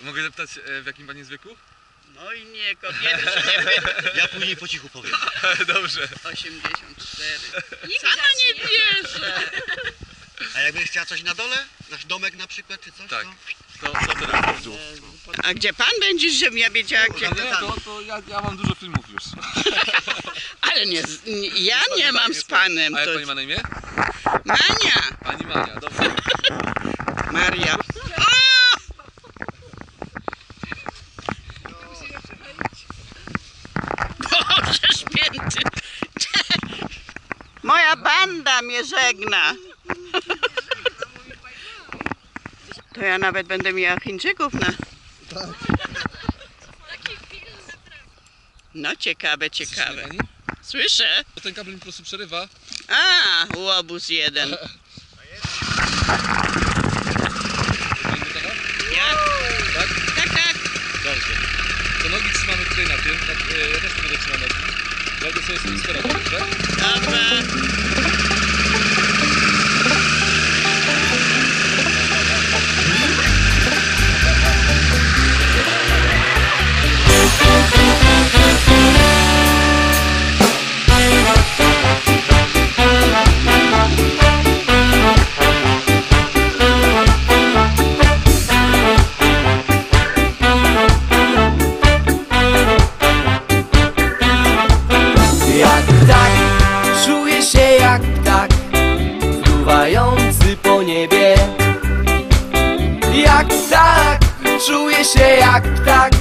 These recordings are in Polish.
Mogę zapytać, e, w jakim pani jest wieku? No i nie, kobiety się nie. Ja później po cichu powiem. Dobrze. 84. Nie Sama nie wierzę. A jakbyś chciała coś na dole? Nasz domek na przykład, czy coś? Tak. To... To, to teraz w dół. A gdzie pan będziesz, żebym ja wiedziała gdzie? Nie, to, to ja, ja mam dużo filmów już. Ale nie, z- nie, ja nie mam z panem. A jak To pani ma na imię? Mania, Pani Mania, dobrze. Maria. Boże Moja banda mnie żegna. To ja nawet będę miała Chińczyków na... No ciekawe, ciekawe. Słyszę. Ten kabel mi po prostu przerywa. A, łobuz jeden. Ja? Tak? Tak, tak. Dobrze. To nogi trzymamy tutaj na tym. Tak, e, ja też będę trzymał nogi. Będę sobie sobie sterował, dobrze? Dobra. Czuję się jak tak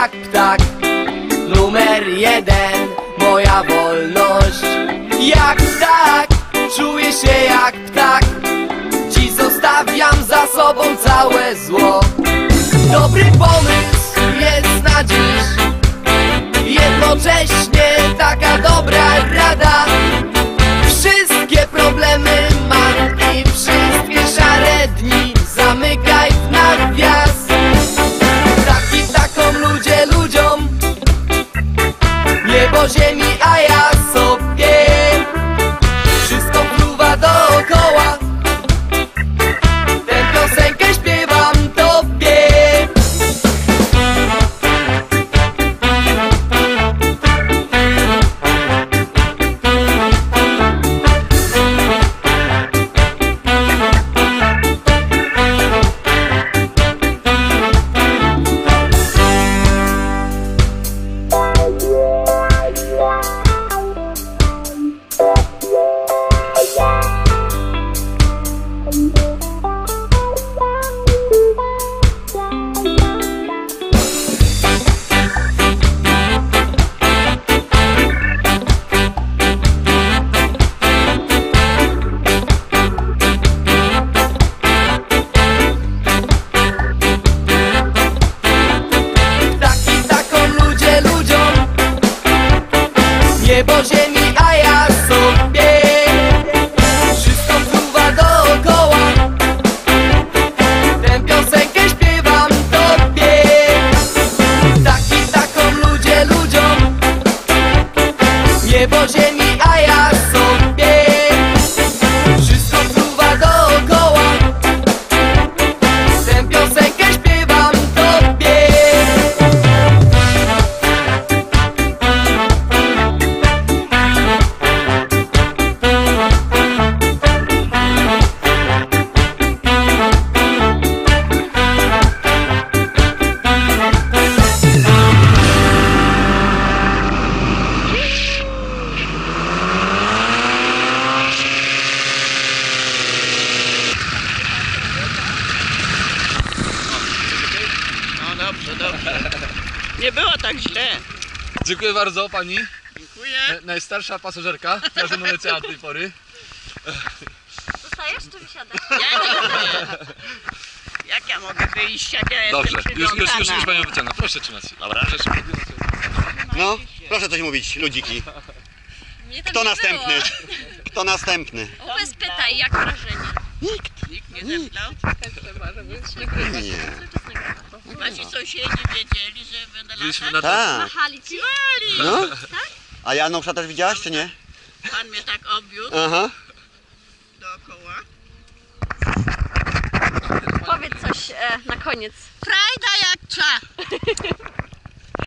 jak ptak Numer jeden, moja wolność. Jak tak, czuję się jak ptak. Dziś zostawiam za sobą całe zło. Dobry pomysł jest na dziś. Jednocześnie Bebo gente. Tak źle. Dziękuję bardzo pani. Dziękuję. E, Najstarsza pasażerka, która ze mną leciała do tej pory. Zostajesz czy wysiadasz? Ja nie Jak ja mogę wyjść, jak ja Dobrze, jestem już, już, już, już panią wyciągam. Proszę trzymać się. Dobra. Proszę się. No, proszę coś mówić, ludziki. Kto następny? Było. Kto następny? Opes pytaj, jak wrażenie? Nikt nie zemdlał? Nie. Wasi sąsiedzi wiedzieli, że będę Byliśmy latać? na Tak. Machali ci? No. A Janusza też widziałaś, czy nie? Pan mnie tak obwiódł Aha. dookoła. Powiedz coś e, na koniec. Frajda jak cza!